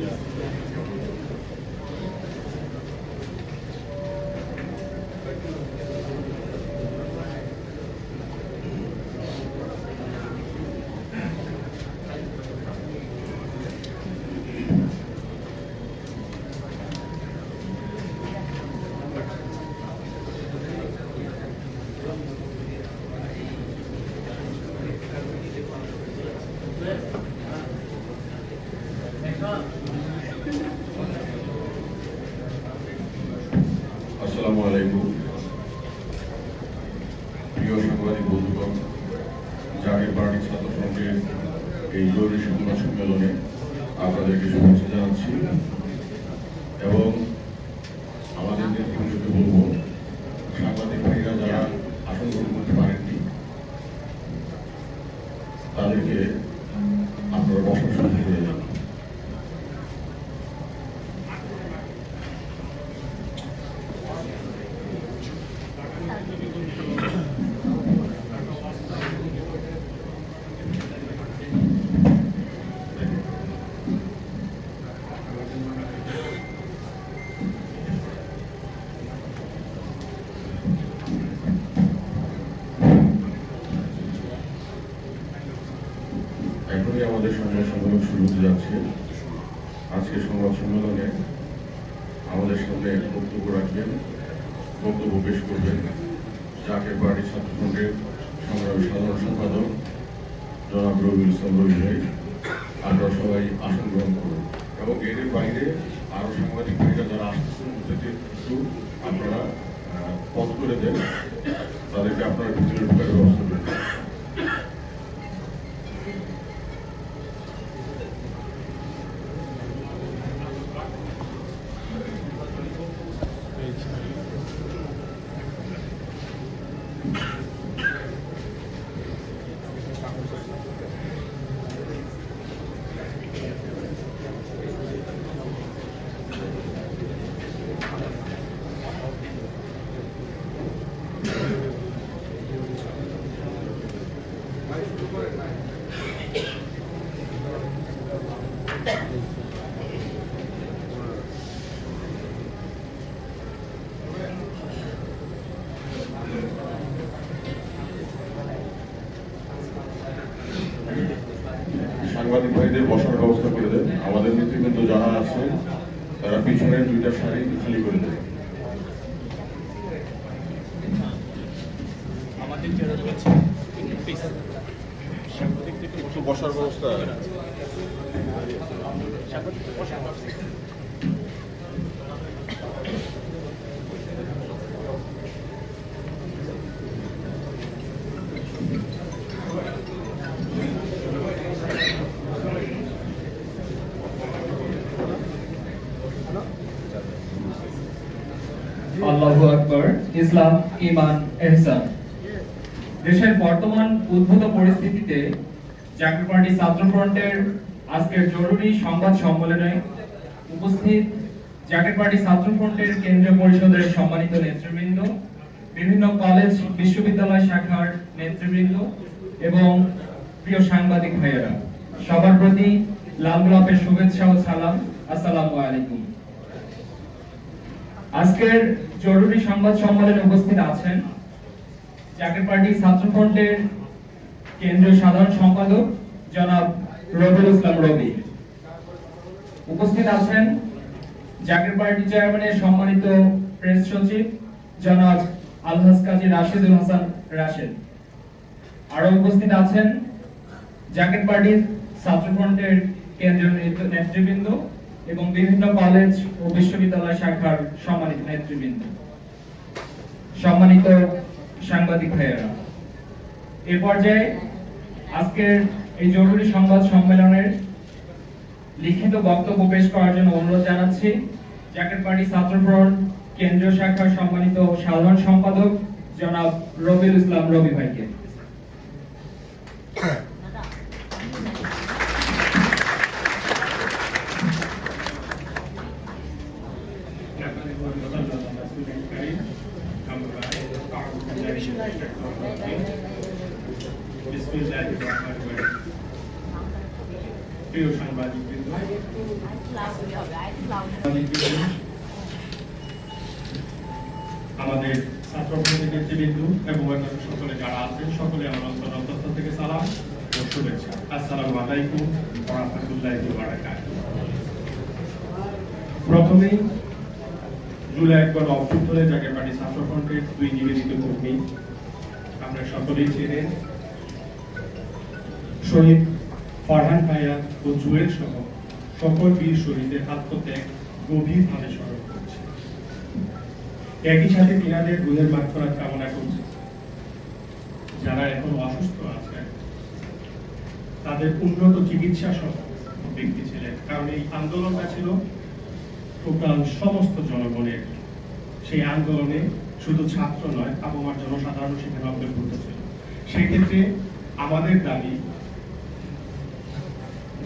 Yeah. আসসালামু আলাইকুম। প্রিয় সাংবাদিক বন্ধুগণ জাতীয় পার্টি ছাত্র ফ্রন্টের এই জরুরি সংবাদ সম্মেলনে আপনাদেরকে শুভেচ্ছা জানাচ্ছি এবং আমাদের নেতৃবৃন্দকে বলব সাংবাদিক ভাইরা যারা আসন গ্রহণ করতে পারেননি তাদেরকে আপনারা বসার সুযোগ করে যান এখনই আমাদের সংবাদ সম্মেলন শুরু হতে যাচ্ছে। আজকে সংবাদ সম্মেলনে আমাদের সামনে বক্তব্য রাখবেন, বক্তব্য পেশ করবেন জাকের পার্টি ছাত্রফ্রন্টের সংগ্রামী সাধারণ সম্পাদক জনাব রবিউল ইসলাম ভাই। আপনারা সবাই আসন গ্রহণ করুন এবং এদের বাইরে আরও সাংবাদিক ভাইরা যারা আসতেছেন ওদেরকে একটু আপনারা পথ করে দেন। তাদেরকে আপনারা ভিতরে ঢোকার ব্যবস্থা করে দেন। সাংবাদিক ভাইদের বসার ব্যবস্থা করে দেন। আমাদের নেতৃবৃন্দ যারা আছে তারা পিছনের দুইটা সারি খালি করে দেন। বসার ব্যবস্থা আল্লাহু আকবার। ইসলাম ইমান এহসান। দেশের বর্তমান উদ্ভূত পরিস্থিতিতে জাতীয় ছাত্র ফ্রন্টের আজকের জরুরি সংবাদ সম্মেলনে উপস্থিত জাতীয় পার্টি ছাত্র ফ্রন্টের কেন্দ্রীয় পরিষদের সম্মানিত নেতৃবৃন্দ, বিভিন্ন কলেজ, বিশ্ববিদ্যালয় শাখার নেতৃবৃন্দ এবং প্রিয় সাংবাদিক ভাইয়েরা, সবার প্রতি লাল গোলাপের শুভেচ্ছা ও সালাম। আসসালামু আলাইকুম। আজকের জরুরি সংবাদ সম্মেলনে উপস্থিত আছেন জাতীয় পার্টি ছাত্র ফ্রন্টের কেন্দ্রীয় সাধারণ সম্পাদক জনাব রবিউল ইসলাম রবি। উপস্থিত আছেন জাতীয় পার্টি চেয়ারম্যানের সম্মানিত প্রেস সচিব জনাব আলহাজ কাজী রাশেদুল হাসান রাশেদ। আরও উপস্থিত আছেন জাকেট পার্টির ছাত্র ফ্রন্টের কেন্দ্রীয় নেতৃবৃন্দ এবং বিভিন্ন কলেজ ও বিশ্ববিদ্যালয় শাখার সম্মানিত নেতৃবৃন্দ। সম্মানিত সাংবাদিক ভাইয়েরা, এ পর্যায়ে আজকের এই জরুরি সংবাদ সম্মেলনের লিখিত বক্তব্য পেশ করার জন্য অনুরোধ জানাচ্ছি। জাকের পার্টি ছাত্রফ্রন্ট কেন্দ্রীয় শাখার সম্মানিত সাধারণ সম্পাদক জনাব রবিউল ইসলাম রবি ভাইকে প্রিয় সাংবাদিক বৃন্দ আমাদের ছাত্র নেতৃবৃন্দ এবং সকলে যারা আছেন, সকলে আমার অন্তর থেকে সালাম ও শুভেচ্ছা। আসসালামু আলাইকুম রাহমাতুল্লাহি প্রথমেই জুলাই একবার অভ্যুত্থানে যাকে পার্টি ছাত্রফ্রন্টের দুই নিবেদিত কর্মী আমরা সকলেই চেনেন শহীদ ফারহান ভাইয়া ও জুয়েল সহ সকল বীর শহীদের আত্মত্যাগ গভীরভাবে স্মরণ করছে। একই সাথে তিনাদের গুণের মাত্রার কামনা করছে। যারা এখন অসুস্থ আছে তাদের উন্নত চিকিৎসা সহ ব্যক্তি ছিলেন। কারণ এই আন্দোলনটা ছিল টোটাল সমস্ত জনগণের। সেই আন্দোলনে শুধু ছাত্র নয় আবহাওয়ার জনসাধারণ সেখানে অন্তর্ভুক্ত ছিল। সেই ক্ষেত্রে আমাদের দাবি,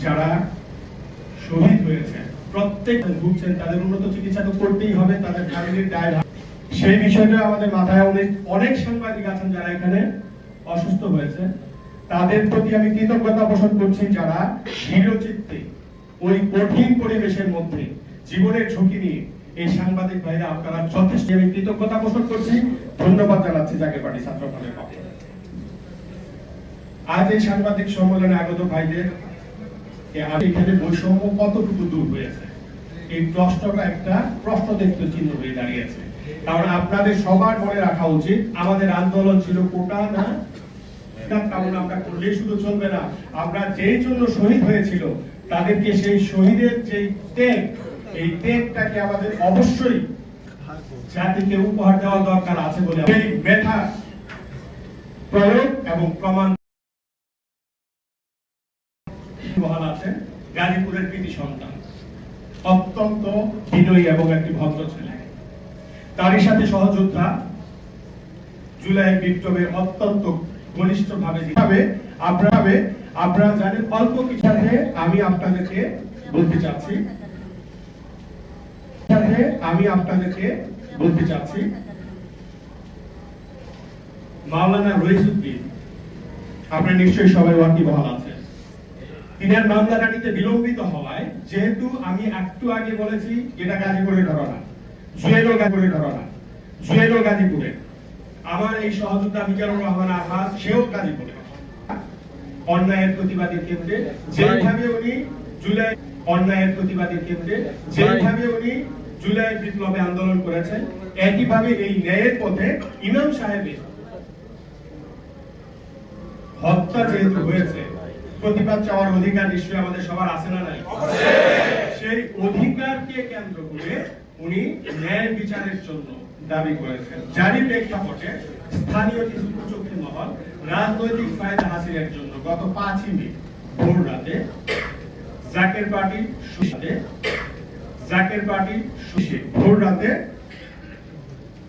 যারা শহীদ হয়েছে। প্রত্যেক ভুগছেন, তাদের উন্নত চিকিৎসা তো করতেই হবে, তাদের ফ্যামিলির দায় সেই বিষয়টা আমাদের মাথায় অনেক অনেক সাংবাদিক আছেন যারা এখানে অসুস্থ হয়েছে। তাদের প্রতি আমি কৃতজ্ঞতা পোষণ করছি যারা দৃঢ়চিত্তে ওই কঠিন পরিবেশের মধ্যে জীবনের ঝুঁকি নিয়ে এই সাংবাদিক ভাইরা আপনারা যথেষ্ট আমি কৃতজ্ঞতা পোষণ করছি। ধন্যবাদ জানাচ্ছি যাকে পার্টি ছাত্র পক্ষে আজ এই সাংবাদিক সম্মেলনে আগত ভাইদের এখানে বৈষম্য কতটুকু দূর হয়েছে? এই প্রশ্নটা একটা প্রশ্নদীপ্ত চিহ্ন হয়ে দাঁড়িয়েছে। কারণ আপনাদের সবার মনে রাখা উচিত, আমাদের আন্দোলন ছিল কোটা না কারণ আমরা করলেই শুধু চলবে না। আমরা যেই জন্য শহীদ হয়েছিল, তাদেরকে সেই শহীদের যে ত্যাগ, এই ত্যাগটাকে আমাদের অবশ্যই জাতিকে উপহার দেওয়া দরকার আছে বলে এই প্রয়োগ এবং প্রমাণ বহাল আছেন গাজীপুরের সন্তান। অত্যন্ত বিনয়ী এবং একটি ভদ্র তারই সাথে সহযোদ্ধা জুলাই বিপ্লবে অত্যন্ত ঘনিষ্ঠ ভাবে আপনারা জানেন অল্প আমি আপনাদেরকে বলতে চাচ্ছি। আমি আপনাদেরকে বলতে চাচ্ছি। মাওলানা রইসুদ্দিন আপনারা নিশ্চয়ই সবাই ওয়াকিবহাল আছেন। তিনার মামলাটা নিতে বিলম্বিত হওয়ায় যেহেতু আমি একটু আগে বলেছি, এটা গাজীপুরের ঘটনা জুয়েলও গাজীপুরের ঘটনা জুয়েলও গাজীপুরে। আমার এই সহযোদ্ধা মিজানুর রহমান আহমাদ, সেও গাজীপুরে। অন্যায়ের প্রতিবাদের ক্ষেত্রে যেভাবে উনি জুলাই অন্যায়ের প্রতিবাদের ক্ষেত্রে যেভাবে উনি জুলাই বিপ্লবে আন্দোলন করেছেন, একইভাবে এই ন্যায়ের পথে ইমাম সাহেবের হত্যা যেহেতু হয়েছে প্রতিবাদ চাওয়ার অধিকার নিশ্চয়ই আমাদের সবার আছে না নাই? সেই অধিকারকে কেন্দ্র করে উনি ন্যায় বিচারের জন্য দাবি করেছেন। যারই প্রেক্ষাপটে স্থানীয় কিছু কুচক্রী মহল রাজনৈতিক ফায়দা হাসিলের জন্য গত পাঁচই মে ভোর রাতে জাকের পার্টি সুশাতে জাকের পার্টি সুশে ভোর রাতে